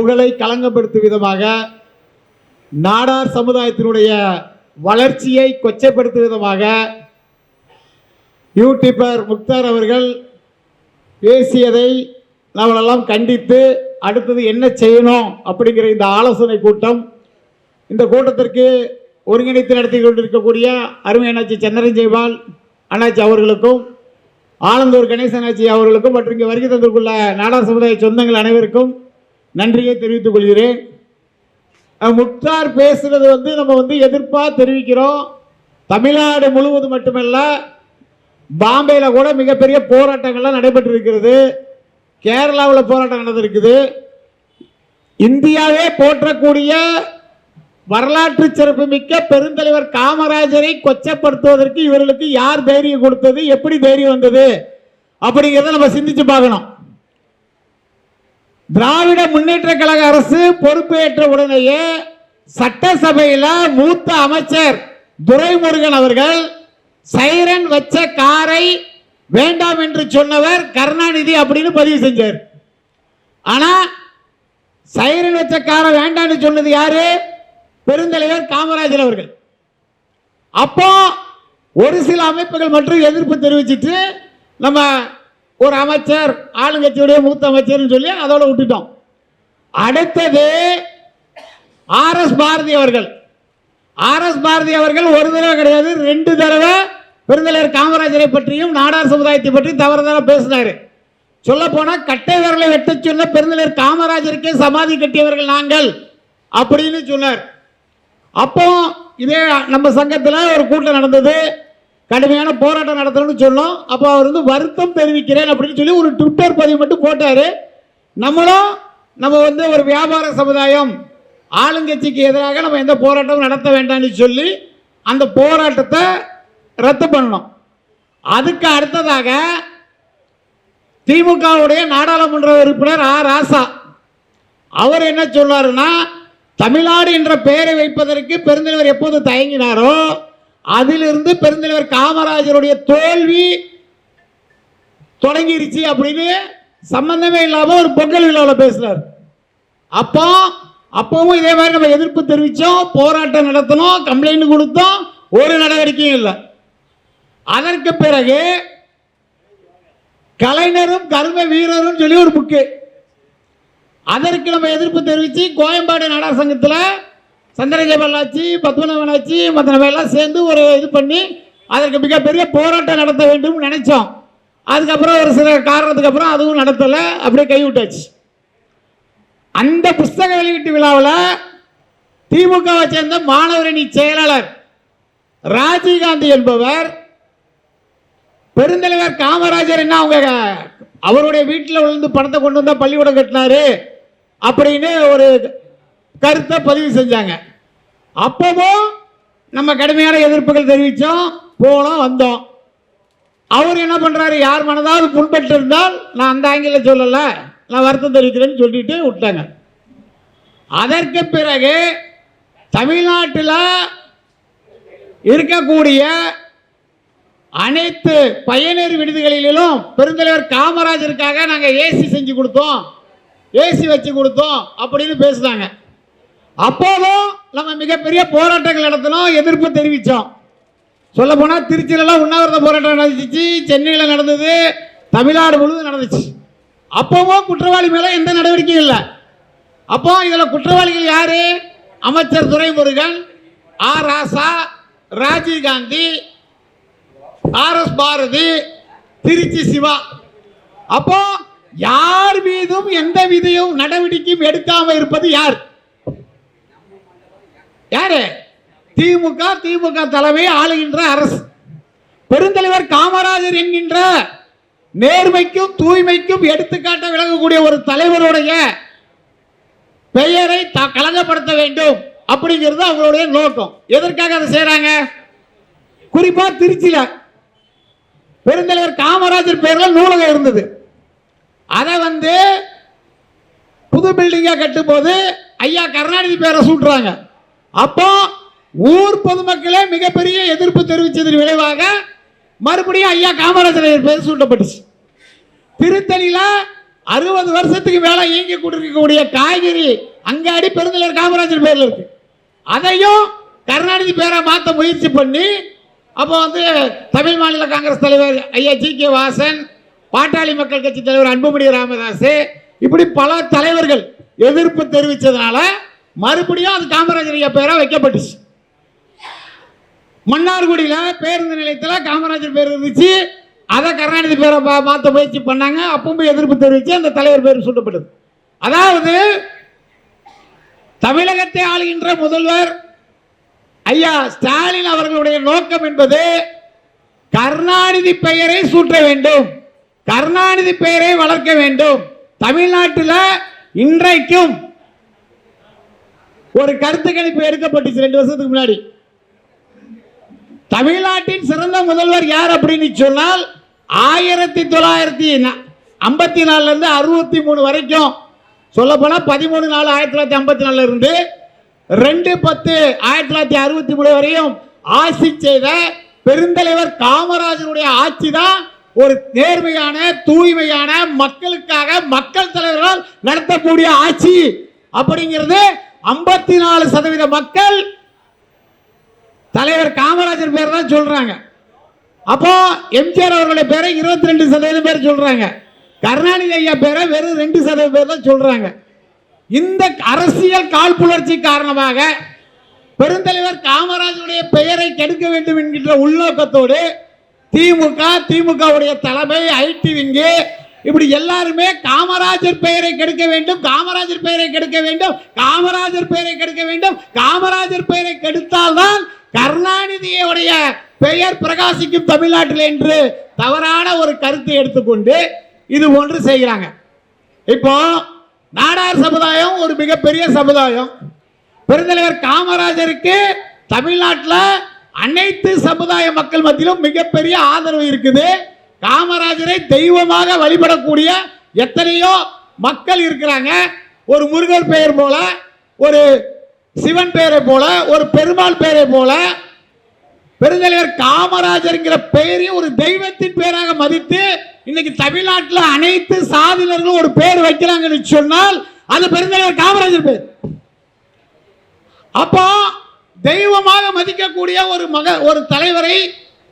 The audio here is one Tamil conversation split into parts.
புகழை களங்கப்படுத்தும் விதமாக நாடார் சமுதாயத்தினுடைய வளர்ச்சியை கொச்சைப்படுத்தும் விதமாக யூடியூபர் முக்தார் அவர்கள் பேசியதை நம்மளெல்லாம் கண்டித்து அடுத்தது என்ன செய்யணும் அப்படிங்கிற இந்த ஆலோசனை கூட்டம் இந்த கூட்டத்திற்கு ஒருங்கிணைத்து நடத்தி கொண்டிருக்கக்கூடிய அருமை அண்ணாச்சி சந்திரன் ஜெய்பால் அண்ணாச்சி அவர்களுக்கும் ஆனந்தூர் கணேசனாச்சி அவர்களுக்கும் மற்றும் இங்கே வருகை தந்திருக்குள்ள நாடார் சமுதாய சொந்தங்கள் அனைவருக்கும் நன்றியை தெரிவித்துக் கொள்கிறேன். முக்தார் பேசுறது வந்து நம்ம வந்து எதிர்ப்பாக தெரிவிக்கிறோம். தமிழ்நாடு முழுவதும் மட்டுமல்ல பாம்பேல கூட மிகப்பெரிய போராட்டங்கள்லாம் நடைபெற்று இருக்கிறது கேரளாவில் போராட்டம் நடந்திருக்குது. இந்தியாவே போற்றக்கூடிய வரலாற்று சிறப்புமிக்க பெருந்தலைவர் காமராஜரை கொச்சப்படுத்துவதற்கு இவர்களுக்கு யார் தைரியம் கொடுத்தது? எப்படி தைரியம் வந்தது? அப்படிங்கிறத நம்ம சிந்திச்சு பார்க்கணும். திராவிட முன்னேற்ற கழக அரசு பொறுப்பேற்ற உடனேயே சட்டசபையில் மூத்த அமைச்சர் துரைமுருகன் அவர்கள் சைரன் வச்ச காரை வேண்டாம் என்று சொன்னவர் கருணாநிதி அப்படின்னு பதிவு செஞ்சார். ஆனா சைரன் வச்ச காரை வேண்டாம்னு சொன்னது யாரு? பெருந்தலைவர் காமராஜர் அவர்கள். அப்போ ஒரு சில அமைப்புகள் மற்றும் எதிர்ப்பு தெரிவிச்சிட்டு நம்ம ஒரு அமைச்சர் ஆளுங்கட்சியுடைய மூத்த அமைச்சர்னு சொல்லி அதோட விட்டுட்டோம். அடுத்தது ஆர் எஸ் பாரதி அவர்கள். ஆர் எஸ் பாரதி அவர்கள் ஒரு தடவை கிடையாது ரெண்டு தடவை பெருந்தலைவர் காமராஜரை பற்றியும் நாடார் சமுதாயத்தை பற்றி தவறுதலாக பேசினாரு. சொல்ல போனால் கட்டை விரலை வெட்ட சொன்ன பெருந்தலைவர் காமராஜருக்கே சமாதி கட்டியவர்கள் நாங்கள் அப்படின்னு சொன்னார். அப்போ இதே நம்ம சங்கத்தில் ஒரு கூட்டம் நடந்தது. கடுமையான போராட்டம் நடத்தணும்னு சொன்னோம். அப்போ அவர் வந்து வருத்தம் தெரிவிக்கிறேன் அப்படின்னு சொல்லி ஒரு ட்விட்டர் பதிவு மட்டும் போட்டார். நம்மளும் நம்ம வந்து ஒரு வியாபார சமுதாயம் ஆளுங்கட்சிக்கு எதிராக நம்ம எந்த போராட்டமும் நடத்த வேண்டாம்னு சொல்லி அந்த போராட்டத்தை ரத்து பண்ணணும். அதுக்கு அடுத்ததாக திமுகவுடைய நாடாளுமன்ற உறுப்பினர் ஆ ராசா அவர் என்ன சொல்றாருன்னா தமிழ்நாடு என்ற பெயரை வைப்பதற்கு பெருந்தலைவர் எப்போது தயங்கினாரோ அதிலிருந்து பெருந்தலைவர் காமராஜருடைய தோல்வி தொடங்கிருச்சு அப்படின்னு சம்பந்தமே இல்லாம ஒரு பொங்கல் விழாவில் பேசுறார். அப்போ அப்பவும் இதே மாதிரி நம்ம எதிர்ப்பு தெரிவித்தோம் போராட்டம் நடத்தினோம் கம்ப்ளைண்ட் கொடுத்தோம் ஒரு நடவடிக்கையும் இல்லை. அதற்கு பிறகு கலைஞரும் கர்ம வீரரும் சொல்லி ஒரு புக்கு அதற்கு நம்ம எதிர்ப்பு தெரிவித்து கோயம்பாடு நாடக சங்கத்தில் சந்திரஜெயபல்லாச்சி பத்மநாபனாச்சி மற்ற எல்லாம் சேர்ந்து ஒரு இது பண்ணி அதற்கு மிகப்பெரிய போராட்டம் நடத்த வேண்டும் நினைச்சோம். அதுக்கப்புறம் ஒரு சில காரணத்துக்கு அப்புறம் அதுவும் நடத்தலை அப்படியே கைவிட்டாச்சு அந்த புஸ்தக வெளியீட்டு விழாவில் திமுகவை சேர்ந்த மாணவரணி செயலாளர் ராஜீவ்காந்தி என்பவர் பெருந்தலைவர் காமராஜர் என்ன அவங்க அவருடைய வீட்டில் விழுந்து பணத்தை கொண்டு வந்தால் பள்ளிக்கூடம் கட்டினாரு அப்படின்னு ஒரு கருத்தை பதிவு செஞ்சாங்க. அப்பவும் நம்ம கடுமையான எதிர்ப்புகள் தெரிவித்தோம் போனோம் வந்தோம் அவர் என்ன பண்ணுறாரு யார் மனதாவது புண்பட்டு இருந்தால் நான் அந்த ஆங்கில சொல்லலை நான் வருத்தம் தெரிவிக்கிறேன்னு சொல்லிட்டு விட்டாங்க. அதற்கு பிறகு தமிழ்நாட்டில் இருக்கக்கூடிய அனைத்து பயனர் விடுதிகளிலும் பெருந்தலைவர் காமராஜருக்காக நாங்கள் ஏசி செஞ்சு கொடுத்தோம். ஏசி வச்சு கொடுத்தோம் அப்படின்னு பேசுனாங்க. அப்போதும் நம்ம மிகப்பெரிய போராட்டங்கள் நடத்தினோம் எதிர்ப்பு தெரிவித்தோம். சொல்ல போனால் திருச்சியிலலாம் உண்ணாவிரத போராட்டம் நடந்துச்சு சென்னையில் நடந்தது தமிழ்நாடு முழுவதும் நடந்துச்சு. அப்போவும் குற்றவாளி மேலே எந்த நடவடிக்கையும் இல்லை. அப்போ இதில் குற்றவாளிகள் யார்? அமைச்சர் Duraimurugan R Raja Rajiv Gandhi R S Bharathi Trichy Siva. அப்போ யார் மீதும் எந்த விதையும் நடவடிக்கையும் எடுக்காமல் இருப்பது யார்? யாரு? திமுக திமுக தலைமை ஆளுகின்ற அரசு. பெருந்தலைவர் காமராஜர் என்கின்ற நேர்மைக்கும் தூய்மைக்கும் எடுத்துக்காட்ட விளங்கக்கூடிய ஒரு தலைவருடைய பெயரை த- வேண்டும் அப்படிங்கிறது அவங்களுடைய நோக்கம். எதற்காக அதை செய்யறாங்க குறிப்பா திருச்சியில பெருந்தலைவர் காமராஜர் பேர்ல நூலகம் இருந்தது. அதை வந்து புது பில்டிங்கா கட்டும்போது ஐயா கருணாநிதி பேரை சூட்டுறாங்க. அப்போ ஊர் பொதுமக்களே மிகப்பெரிய எதிர்ப்பு தெரிவித்ததன் விளைவாக மறுபடியும் ஐயா காமராஜர் பேர் சூட்டப்பட்டுச்சு. திருத்தணியில் அறுபது வருஷத்துக்கு மேலே இயங்கி கொண்டிருக்கக்கூடிய காய்கறி அங்காடி பெருந்தலைவர் காமராஜர் பேரில் இருக்கு. அதையும் கருணாநிதி பேரை மாற்ற முயற்சி பண்ணி அப்போ வந்து தமிழ் மாநில காங்கிரஸ் தலைவர் ஐயா ஜி கே வாசன் பாட்டாளி மக்கள் கட்சி தலைவர் அன்புமணி ராமதாஸ் இப்படி பல தலைவர்கள் எதிர்ப்பு தெரிவித்ததுனால மறுபடியும் அது காமராஜர் ஐயா பேரா வைக்கப்பட்டுச்சு. மன்னார்குடியில் பேருந்து நிலையத்தில் காமராஜர் பேர் இருந்துச்சு. அதை கருணாநிதி பேரை மா- மாற்ற முயற்சி பண்ணாங்க. அப்பவும் எதிர்ப்பு தெரிவித்து அந்த தலைவர் பேர் சூட்டப்பட்டது. அதாவது தமிழகத்தை ஆளுகின்ற முதல்வர் ஐயா ஸ்டாலின் அவர்களுடைய நோக்கம் என்பது கருணாநிதி பெயரை சூட்ட வேண்டும். கருணாநிதி பெயரை வளர்க்க வேண்டும். தமிழ்நாட்டில் இன்றைக்கும் ஒரு கருத்து கணிப்பு எடுக்கப்பட்டுச்சு ரெண்டு வருஷத்துக்கு முன்னாடி. தமிழ்நாட்டின் சிறந்த முதல்வர் யார் அப்படின்னு சொன்னால் ஆயிரத்தி தொள்ளாயிரத்தி ஐம்பத்தி நாலுல இருந்து அறுபத்தி மூணு வரைக்கும். சொல்ல பதிமூணு நாலு ஆயிரத்தி தொள்ளாயிரத்தி ஐம்பத்தி நாலுல இருந்து ரெண்டு பத்து ஆயிரத்தி தொள்ளாயிரத்தி அறுபத்தி மூணு வரையும் ஆட்சி செய்த பெருந்தலைவர் காமராஜருடைய ஆட்சி தான் ஒரு நேர்மையான தூய்மையான மக்களுக்காக மக்கள் தலைவர்களால் நடத்தக்கூடிய ஆட்சி. அப்படிங்கிறது ஐம்பத்தி நாலு சதவீத மக்கள் தலைவர் காமராஜர் பேர் தான் சொல்றாங்க. அப்போ எம்ஜிஆர் அவர்களுடைய பேரை இருபத்தி ரெண்டு சதவீதம் பேர் சொல்றாங்க. கருணாநிதி ஐயா பேரை வெறும் ரெண்டு சதவீதம் பேர் தான் சொல்றாங்க. இந்த அரசியல் காழ்ப்புணர்ச்சி காரணமாக பெருந்தலைவர் காமராஜருடைய பெயரை கெடுக்க வேண்டும் என்கின்ற உள்நோக்கத்தோடு திமுக திமுகவுடைய தலைமை ஐடி விங்கு இப்படி எல்லாருமே காமராஜர் பெயரை கெடுக்க வேண்டும் காமராஜர் பெயரை கெடுக்க வேண்டும் காமராஜர் பெயரை கெடுக்க வேண்டும். காமராஜர் பெயரை கெடுத்தால்தான் கருணாநிதியுடைய பெயர் பிரகாசிக்கும் தமிழ்நாட்டில் என்று தவறான ஒரு கருத்தை எடுத்துக்கொண்டு இது ஒன்று செய்கிறாங்க. இப்போ நாடார் சமுதாயம் ஒரு மிகப்பெரிய சமுதாயம். பெருந்தலைவர் காமராஜருக்கு தமிழ்நாட்டில் அனைத்து சமுதாய மக்கள் மத்தியிலும் மிகப்பெரிய ஆதரவு இருக்குது. காமராஜரை தெய்வமாக வழிபடக்கூடிய எத்தனையோ மக்கள் இருக்கிறாங்க. ஒரு முருகர் பெயர் போல ஒரு சிவன் பெயரை போல ஒரு பெருமாள் பெயரை போல பெருந்தலைவர் காமராஜர்ங்கிற பெயரையும் ஒரு தெய்வத்தின் பெயராக மதித்து இன்னைக்கு தமிழ்நாட்டில் அனைத்து சாதியினர்களும் ஒரு பெயர் வைக்கிறாங்கன்னு சொன்னால் அது பெருந்தலைவர் காமராஜர் பேர். அப்போ தெய்வமாக மதிக்கக்கூடிய ஒரு மக ஒரு தலைவரை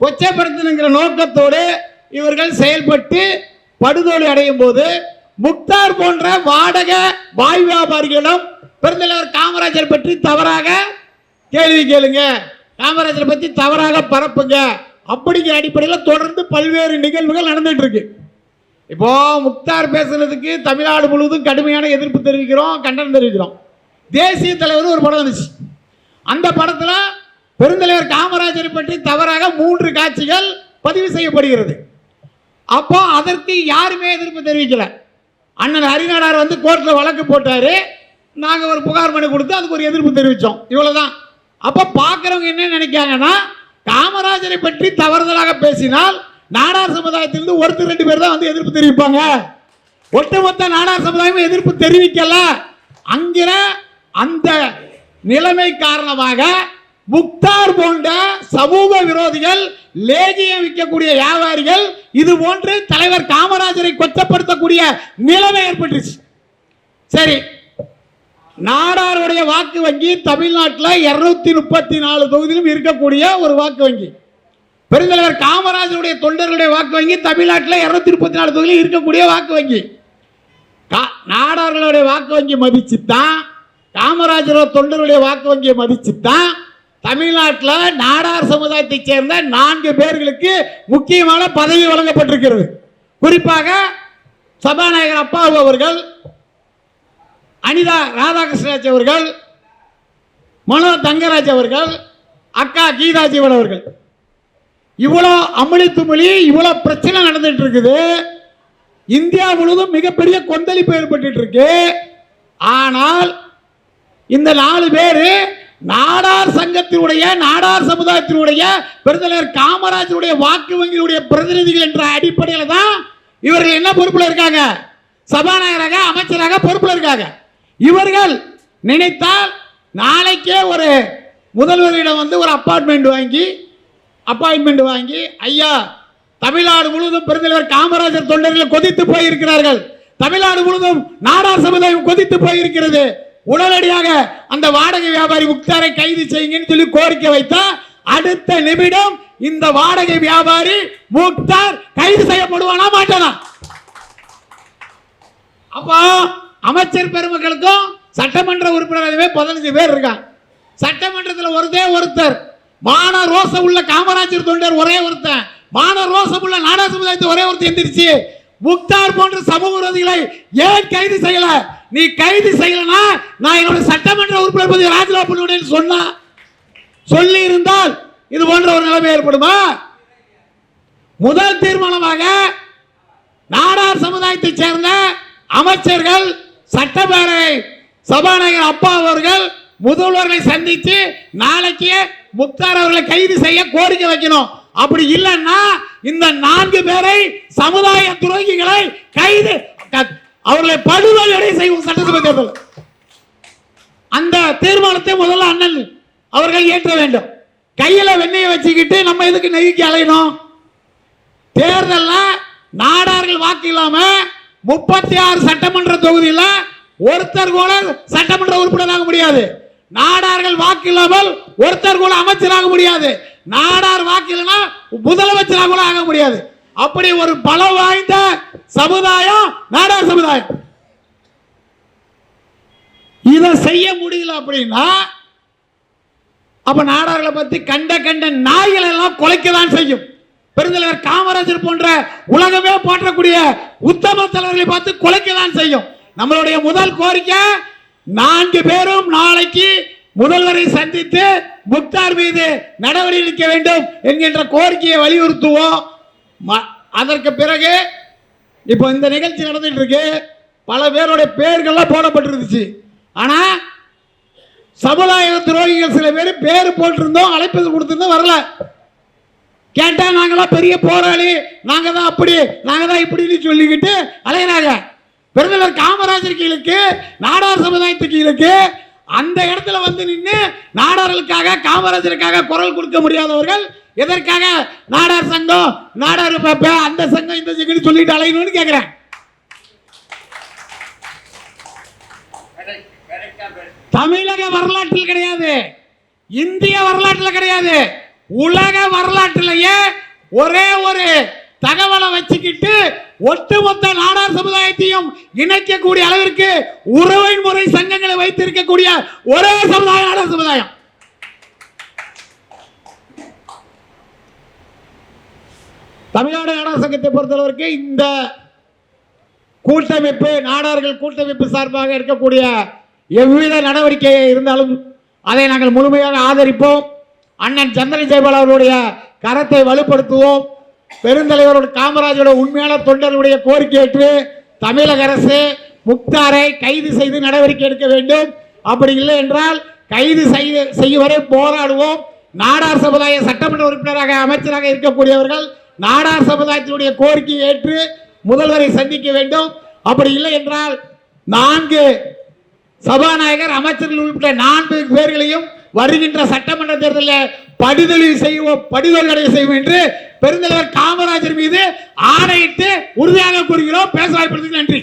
கொச்சைப்படுத்தணுங்கிற நோக்கத்தோடு இவர்கள் செயல்பட்டு படுதோல்வி அடையும் போது முக்தார் போன்ற வாடக வாய் வியாபாரிகளிடம் பெருந்தலைவர் காமராஜர் பற்றி தவறாக கேள்வி கேளுங்க. காமராஜரை பற்றி தவறாக பரப்புங்க. அப்படிங்கிற அடிப்படையில் தொடர்ந்து பல்வேறு நிகழ்வுகள் நடந்துட்டு இருக்கு இப்போ முக்தார் பேசுறதுக்கு தமிழ்நாடு முழுவதும் கடுமையான எதிர்ப்பு தெரிவிக்கிறோம் கண்டனம் தெரிவிக்கிறோம். தேசிய தலைவர் ஒரு படம் வந்துச்சு. அந்த படத்தில் பெருந்தலைவர் காமராஜரை பற்றி தவறாக மூன்று காட்சிகள் பதிவு செய்யப்படுகிறது. அப்போ அதற்கு யாருமே எதிர்ப்பு தெரிவிக்கல. அண்ணன் ஹரிநாடார் வந்து கோர்ட்டில் வழக்கு போட்டாரு. நாங்கள் ஒரு புகார் மனு கொடுத்து அதுக்கு ஒரு எதிர்ப்பு தெரிவித்தோம் இவ்வளோதான் அப்போ பார்க்குறவங்க என்ன நினைக்காங்கன்னா காமராஜரை பற்றி தவறுதலாக பேசினால் நாடார் சமுதாயத்திலிருந்து ஒருத்தர் ரெண்டு பேர் தான் வந்து எதிர்ப்பு தெரிவிப்பாங்க. ஒட்டுமொத்த நாடார் சமுதாயமும் எதிர்ப்பு தெரிவிக்கல. அங்கிற அந்த நிலைமை காரணமாக முக்தார் போன்ற சமூக விரோதிகள் லேகியம் விற்கக்கூடிய வியாபாரிகள் இது போன்று தலைவர் காமராஜரை கொச்சப்படுத்தக்கூடிய நிலைமை ஏற்பட்டுச்சு. சரி நாடாருடைய வாக்கு வங்கி தமிழ்நாட்டில் இருநூத்தி முப்பத்தி நாலு தொகுதியிலும் இருக்கக்கூடிய ஒரு வாக்கு வங்கி. பெருந்தலைவர் காமராஜருடைய தொண்டர்களுடைய வாக்கு வங்கி தமிழ்நாட்டில் இருநூத்தி முப்பத்தி நாலு தொகுதியிலும் இருக்கக்கூடிய வாக்கு வங்கி. கா- நாடார்களுடைய வாக்கு வங்கி மதிச்சு தான் காமராஜரோட தொண்டர்களுடைய வாக்கு வங்கியை மதிச்சு தான் தமிழ்நாட்டில் நாடார் சமுதாயத்தைச் சேர்ந்த நான்கு பேர்களுக்கு முக்கியமான பதவி வழங்கப்பட்டிருக்கிறது. குறிப்பாக சபாநாயகர் அப்பாவு அவர்கள் அனிதா ராதாகிருஷ்ணராஜ் அவர்கள் மனோ தங்கராஜ் அவர்கள் அக்கா கீதா ஜீவன் அவர்கள். இவ்வளோ அமளி துமளி இவ்வளோ பிரச்சனை நடந்துட்டு இருக்குது இந்தியா முழுவதும் மிகப்பெரிய கொந்தளிப்பு ஏற்பட்டு இருக்கு ஆனால் இந்த நாலு பேர் நாடார் சங்கத்தினுடைய நாடார் சமுதாயத்தினுடைய பெருந்தலைவர் காமராஜருடைய வாக்கு வங்கியுடைய பிரதிநிதிகள் என்ற அடிப்படையில் தான் இவர்கள் என்ன பொறுப்பில் இருக்காங்க? சபாநாயகராக அமைச்சராக பொறுப்பில் இருக்காங்க. இவர்கள் நினைத்தால் நாளைக்கே ஒரு முதல்வரிடம் வந்து ஒரு அப்பார்ட்மெண்ட் வாங்கி அப்பாயின்மெண்ட் வாங்கி ஐயா தமிழ்நாடு முழுவதும் பெருந்தலைவர் காமராஜர் தொண்டர்கள் கொதித்து போயிருக்கிறார்கள். தமிழ்நாடு முழுவதும் நாடார் சமுதாயம் கொதித்து போயிருக்கிறது. உடனடியாக அந்த வாடகை வியாபாரி முக்தாரை கைது செய்யுங்கன்னு சொல்லி கோரிக்கை வைத்தா அடுத்த நிமிடம் இந்த வாடகை வியாபாரி முக்தார் கைது செய்யப்படுவானா மாட்டானா? அப்போ அமைச்சர் பெருமக்களுக்கும் சட்டமன்ற உறுப்பினர்களுமே பதினஞ்சு பேர் இருக்காங்க. சட்டமன்றத்தில் ஒருதே ஒருத்தர். மான ரோசம் உள்ள காமராஜர் தொண்டர் ஒரே ஒருத்தன். மான ரோசம் உள்ள நாடா சமுதாயத்தை ஒரே ஒருத்தர் எந்திரிச்சு முக்தார் போன்ற சமூக விரோதிகளை ஏன் கைது செய்யல? நீ கைது செய்யலனா நான் என்னோட சட்டமன்ற உறுப்பினர் பதவி ராஜினாமா பண்ணுவேன்னு சொன்னா? சொல்லி இருந்தால் இது போன்ற ஒரு நிலைமை ஏற்படுமா? முதல் தீர்மானமாக நாடார் சமுதாயத்தைச் சேர்ந்த அமைச்சர்கள் சட்டப்பேரவை சபாநாயகர் அப்பா அவர்கள் முதல்வர்களை சந்தித்து நாளைக்கு முக்தார் அவர்களை கைது செய்ய கோரிக்கை வைக்கணும். அப்படி இல்லைன்னா இந்த நான்கு பேரை சமுதாய துரோகிகளை கைது அவர்களை படுகொலை செய்வோம் சட்டசபை தேர்தல். அந்த தீர்மானத்தை முதல்ல அண்ணன் அவர்கள் ஏற்ற வேண்டும். கையில வெண்ணையை வச்சுக்கிட்டு நம்ம எதுக்கு நெருக்கி அலையணும்? தேர்தலில் நாடார்கள் வாக்கு இல்லாம முப்பத்தி ஆறு சட்டமன்ற தொகுதியில ஒருத்தர் கூட சட்டமன்ற உறுப்பினராக முடியாது. நாடார்கள் வாக்கு இல்லாமல் ஒருத்தர் கூட அமைச்சராக முடியாது. நாடார் வாக்கு இல்லைன்னா முதலமைச்சராக கூட ஆக முடியாது. அப்படி ஒரு பலம் வாய்ந்த சமுதாயம் நாடார் சமுதாயம். இதை செய்ய முடியல அப்படின்னா அப்ப நாடார்களை பத்தி கண்ட கண்ட நாய்களை எல்லாம் குலைக்க தான் செய்யும். பெருந்தலைவர் காமராஜர் போன்ற உலகமே போற்றக்கூடிய உத்தம தலைவர்களை பார்த்து குலைக்க தான் செய்யும். நம்மளுடைய முதல் கோரிக்கை நான்கு பேரும் நாளைக்கு முதல்வரை சந்தித்து முக்தார் மீது நடவடிக்கை எடுக்க வேண்டும் என்கின்ற கோரிக்கையை வலியுறுத்துவோம். ம- அதற்கு பிறகு இப்போ இந்த நிகழ்ச்சி நடந்துட்டு இருக்கு. பல பேருடைய பெயர்கள்லாம் போடப்பட்டிருந்துச்சு. ஆனால் சமுதாய துரோகிகள் சில பேர் பேர் போட்டிருந்தோம் அழைப்பது கொடுத்துருந்தோம் வரல. கேட்டால் நாங்களாம் பெரிய போராளி நாங்கள் தான் அப்படி நாங்கள் தான் இப்படின்னு சொல்லிக்கிட்டு அலைகிறாங்க பெருந்தலைவர் காமராஜர் கீழுக்கு நாடார் சமுதாயத்துக்கு கீழுக்கு அந்த இடத்துல வந்து நின்று நாடார்களுக்காக காமராஜருக்காக குரல் கொடுக்க முடியாதவர்கள் எதற்காக நாடார் சங்கம் நாடார் அந்த சங்கம் இந்த சங்கம்னு சொல்லிட்டு அலையணும்னு கேட்கிறேன் தமிழக வரலாற்றில் கிடையாது. இந்திய வரலாற்றில் கிடையாது. உலக வரலாற்றிலேயே ஒரே ஒரு தகவலை வச்சுக்கிட்டு ஒட்டுமொத்த நாடார் சமுதாயத்தையும் இணைக்கக்கூடிய அளவிற்கு உறவை முறை சங்கங்களை வைத்திருக்கக்கூடிய ஒரே சமுதாயம் நாடார் சமுதாயம். தமிழ்நாடு நாடார் சங்கத்தை பொறுத்தளவிற்கு இந்த கூட்டமைப்பு நாடார்கள் கூட்டமைப்பு சார்பாக இருக்கக்கூடிய எவ்வித நடவடிக்கை இருந்தாலும் அதை நாங்கள் முழுமையாக ஆதரிப்போம். அண்ணன் சந்திரன் ஜெயபால் அவர்களுடைய கரத்தை வலுப்படுத்துவோம். பெருந்தலைவரோட காமராஜரோட உண்மையான தொண்டர்களுடைய கோரிக்கை ஏற்று தமிழக அரசு முக்தாரை கைது செய்து நடவடிக்கை எடுக்க வேண்டும். அப்படி இல்லை என்றால் கைது செய்ய செய்யும் வரை போராடுவோம். நாடார் சமுதாய சட்டமன்ற உறுப்பினராக அமைச்சராக இருக்கக்கூடியவர்கள் நாடார் சமுதாயத்தினுடைய கோரிக்கையை ஏற்று முதல்வரை சந்திக்க வேண்டும். அப்படி இல்லை என்றால் நான்கு சபாநாயகர் அமைச்சர்கள் உள்பட நான்கு பேர்களையும் வருகின்ற சட்டமன்ற தேர்தலில் படுதொழில் செய்வோம் படுதொழில் செய்வோம் என்று பெருந்தலைவர் காமராஜர் மீது ஆணையிட்டு உறுதியாக கூறுகிறோம். பேச வாய்ப்பு நன்றி.